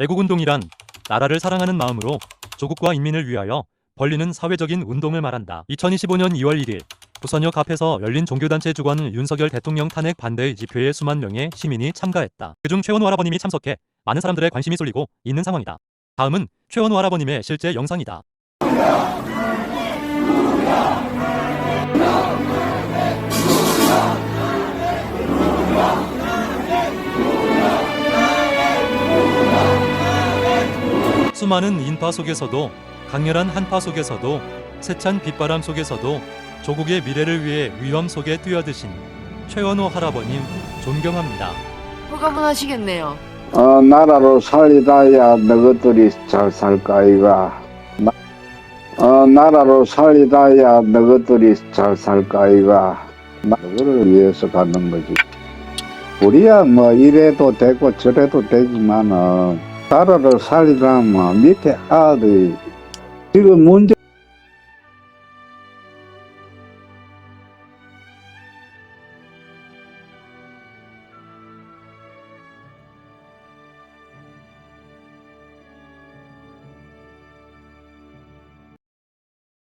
애국운동이란 나라를 사랑하는 마음으로 조국과 인민을 위하여 벌리는 사회적인 운동을 말한다. 2025년 2월 1일 부산역 앞에서 열린 종교단체 주관 윤석열 대통령 탄핵 반대 집회에 수만 명의 시민이 참가했다. 그중 최원호 할아버님이 참석해 많은 사람들의 관심이 쏠리고 있는 상황이다. 다음은 최원호 할아버님의 실제 영상이다. 수많은 인파 속에서도 강렬한 한파 속에서도 세찬 빗바람 속에서도 조국의 미래를 위해 위험 속에 뛰어드신 최원호 할아버님 존경합니다. 호감은 하시겠네요. 어, 나라로 살리다야 너희들이 잘 살까 이가 나, 어, 나라로 살리다야 너희들이 잘 살까 이가 너희를 위해서 가는 거지 우리야 뭐 이래도 되고 저래도 되지만은 나라를 살리려면 밑에 아들이 지금 문제